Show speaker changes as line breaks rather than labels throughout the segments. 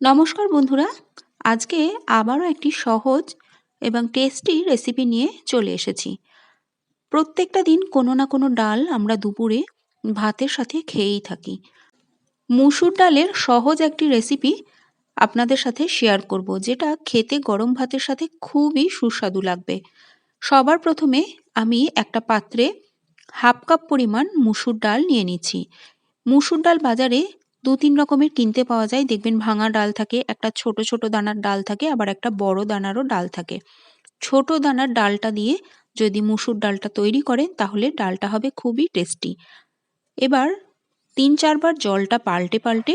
নমস্কার বন্ধুরা, আজকে আবারও একটি সহজ এবং টেস্টি রেসিপি নিয়ে চলে এসেছি। প্রত্যেকটা দিন কোনো না কোনো ডাল আমরা দুপুরে ভাতের সাথে খেয়েই থাকি। মুসুর ডালের সহজ একটি রেসিপি আপনাদের সাথে শেয়ার করব, যেটা খেতে গরম ভাতের সাথে খুবই সুস্বাদু লাগবে। সবার প্রথমে আমি একটা পাত্রে হাফ কাপ পরিমাণ মুসুর ডাল নিয়ে নিচ্ছি। মুসুর ডাল বাজারে দু তিন রকমের কিনতে পাওয়া যায়। দেখবেন ভাঙা ডাল থাকে, একটা ছোট ছোট দানার ডাল থাকে, আবার একটা বড় দানারও ডাল থাকে। ছোট দানার ডালটা দিয়ে যদি মুসুর ডালটা তৈরি করেন, তাহলে ডালটা হবে খুবই টেস্টি। এবার তিন, চারবার জলটা পাল্টে পাল্টে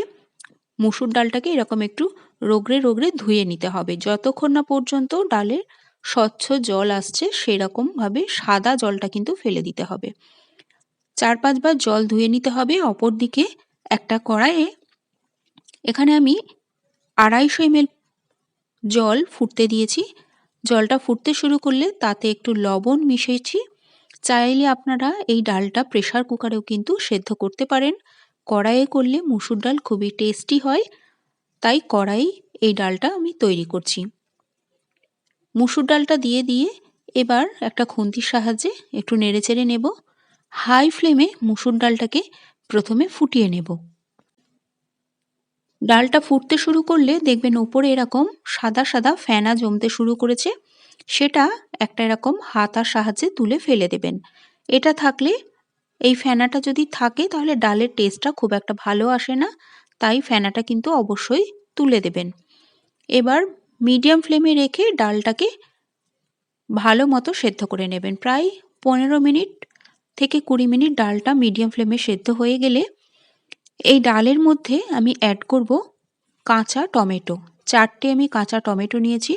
মুসুর ডালটাকে এরকম একটু রোগড়ে রোগড়ে ধুয়ে নিতে হবে। যতক্ষণ না পর্যন্ত ডালের স্বচ্ছ জল আসছে, সেরকমভাবে সাদা জলটা কিন্তু ফেলে দিতে হবে। চার, পাঁচবার জল ধুয়ে নিতে হবে। অপর দিকে একটা কড়াইয়ে এখানে আমি আড়াইশো এমএল জল ফুটতে দিয়েছি। জলটা ফুটতে শুরু করলে তাতে একটু লবণ মিশিয়েছি। চাইলে আপনারা এই ডালটা প্রেশার কুকারেও কিন্তু সেদ্ধ করতে পারেন। কড়াইয়ে করলে মুসুর ডাল খুবই টেস্টি হয়। তাই কড়াই এই ডালটা আমি তৈরি করছি। মুসুর ডালটা দিয়ে দিয়ে এবার একটা খুন্তির সাহায্যে একটু নেড়ে চেড়ে নেব। হাই ফ্লেমে মুসুর ডালটাকে প্রথমে ফুটিয়ে নেব। ডালটা ফুটতে শুরু করলে দেখবেন ওপরে এরকম সাদা সাদা ফেনা জমতে শুরু করেছে। সেটা একটা এরকম হাতার সাহায্যে তুলে ফেলে দেবেন। এটা থাকলে এই ফেনাটা যদি থাকে তাহলে ডালের টেস্টটা খুব একটা ভালো আসে না, তাই ফেনাটা কিন্তু অবশ্যই তুলে দেবেন। এবার মিডিয়াম ফ্লেমে রেখে ডালটাকে ভালো মতো সেদ্ধ করে নেবেন। প্রায় পনেরো মিনিট থেকে কুড়ি মিনিট ডালটা মিডিয়াম ফ্লেমে সেদ্ধ হয়ে গেলে এই ডালের মধ্যে আমি অ্যাড করব কাঁচা টমেটো। চারটে আমি কাঁচা টমেটো নিয়েছি।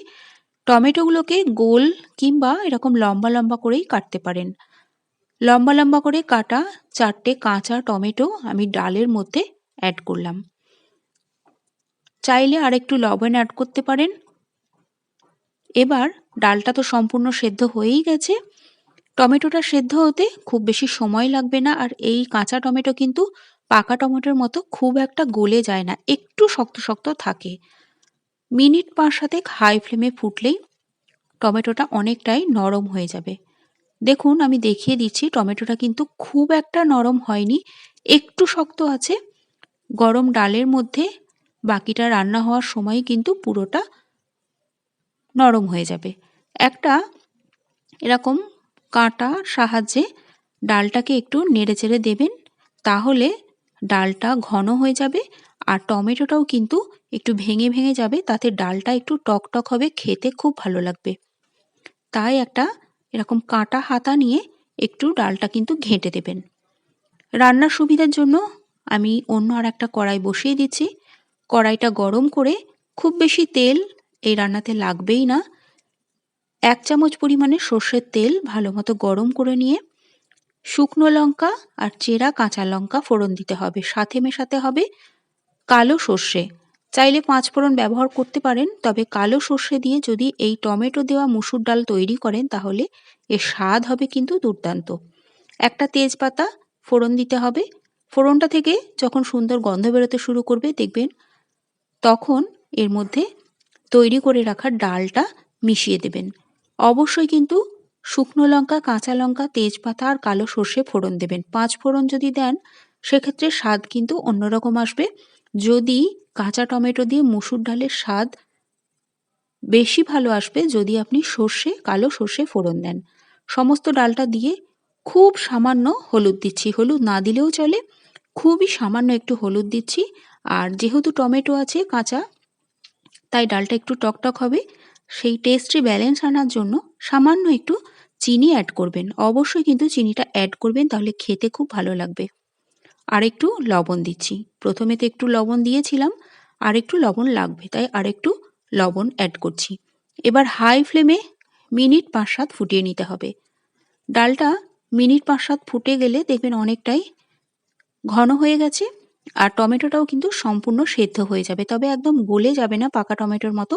টমেটোগুলোকে গোল কিংবা এরকম লম্বা লম্বা করেই কাটতে পারেন। লম্বা লম্বা করে কাটা চারটে কাঁচা টমেটো আমি ডালের মধ্যে অ্যাড করলাম। চাইলে আর একটু লবণ অ্যাড করতে পারেন। এবার ডালটা তো সম্পূর্ণ সেদ্ধ হয়েই গেছে। টমেটোটা সেদ্ধ হতে খুব বেশি সময় লাগবে না আর এই কাঁচা টমেটো কিন্তু পাকা টমেটোর মতো খুব একটা গলে যায় না, একটু শক্ত শক্ত থাকে। মিনিট পাঁচ সাথে হাই ফ্লেমে ফুটলেই টমেটোটা অনেকটাই নরম হয়ে যাবে। দেখুন, আমি দেখিয়ে দিচ্ছি, টমেটোটা কিন্তু খুব একটা নরম হয়নি, একটু শক্ত আছে। গরম ডালের মধ্যে বাকিটা রান্না হওয়ার সময় কিন্তু পুরোটা নরম হয়ে যাবে। একটা এরকম কাঁটা সাহায্যে ডালটাকে একটু নেড়ে চেড়ে দেবেন, তাহলে ডালটা ঘন হয়ে যাবে আর টমেটোটাও কিন্তু একটু ভেঙে ভেঙে যাবে, তাতে ডালটা একটু টক টক হবে, খেতে খুব ভালো লাগবে। তাই একটা এরকম কাঁটা হাতা নিয়ে একটু ডালটা কিন্তু ঘেঁটে দেবেন। রান্নার সুবিধার জন্য আমি অন্য আর একটা কড়াই বসিয়ে দিচ্ছি। কড়াইটা গরম করে খুব বেশি তেল এই রান্নাতে লাগবেই না। এক চামচ পরিমাণে সর্ষের তেল ভালো মতো গরম করে নিয়ে শুকনো লঙ্কা আর চেরা কাঁচা লঙ্কা ফোড়ন দিতে হবে। সাথে মেশাতে হবে কালো সর্ষে। চাইলে পাঁচ ফোড়ন ব্যবহার করতে পারেন, তবে কালো সর্ষে দিয়ে যদি এই টমেটো দেওয়া মুসুর ডাল তৈরি করেন, তাহলে এর স্বাদ হবে কিন্তু দুর্দান্ত। একটা তেজপাতা ফোড়ন দিতে হবে। ফোড়নটা থেকে যখন সুন্দর গন্ধ বেরোতে শুরু করবে, দেখবেন তখন এর মধ্যে তৈরি করে রাখা ডালটা মিশিয়ে দেবেন। অবশ্যই কিন্তু শুকনো লঙ্কা, কাঁচা লঙ্কা, তেজপাতা আর কালো সর্ষে ফোড়ন দেবেন। পাঁচ ফোড়ন যদি দেন, সেক্ষেত্রে স্বাদ কিন্তু অন্যরকম আসবে। যদি কাঁচা টমেটো দিয়ে মুসুর ডালের স্বাদ বেশি ভালো আসবে, যদি আপনি সর্ষে, কালো সর্ষে ফোড়ন দেন। সমস্ত ডালটা দিয়ে খুব সামান্য হলুদ দিচ্ছি। হলুদ না দিলেও চলে, খুবই সামান্য একটু হলুদ দিচ্ছি। আর যেহেতু টমেটো আছে কাঁচা, তাই ডালটা একটু টকটক হবে। সেই টেস্টটি ব্যালেন্স আনার জন্য সামান্য একটু চিনি অ্যাড করবেন। অবশ্যই কিন্তু চিনিটা অ্যাড করবেন, তাহলে খেতে খুব ভালো লাগবে। আর একটু লবণ দিচ্ছি। প্রথমে তো একটু লবণ দিয়েছিলাম, আর একটু লবণ লাগবে, তাই আর একটু লবণ অ্যাড করছি। এবার হাই ফ্লেমে মিনিট পাঁচ সাত ফুটিয়ে নিতে হবে। ডালটা মিনিট পাঁচ সাত ফুটে গেলে দেখবেন অনেকটাই ঘন হয়ে গেছে, আর টমেটোটাও কিন্তু সম্পূর্ণ সেদ্ধ হয়ে যাবে। তবে একদম গলে যাবে না, পাকা টমেটোর মতো।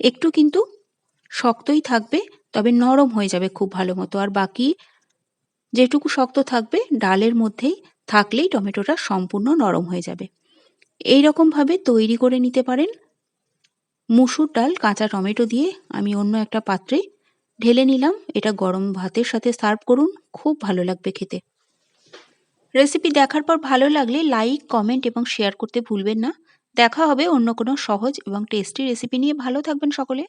একটু কিন্তু শক্তই থাকবে, তবে নরম হয়ে যাবে খুব ভালো মতো। আর বাকি যেটুকু শক্ত থাকবে, ডালের মধ্যেই থাকলেই টমেটোটা সম্পূর্ণ নরম হয়ে যাবে। এই রকমভাবে তৈরি করে নিতে পারেন। মুসুর ডাল, কাঁচা টমেটো দিয়ে আমি অন্য একটা পাত্রে ঢেলে নিলাম। এটা গরম ভাতের সাথে সার্ভ করুন, খুব ভালো লাগবে খেতে। রেসিপি দেখার পর ভালো লাগলে লাইক, কমেন্ট এবং শেয়ার করতে ভুলবেন না। দেখা হবে অন্য কোনো সহজ এবং টেস্টি রেসিপি নিয়ে। ভালো থাকবেন সকলে।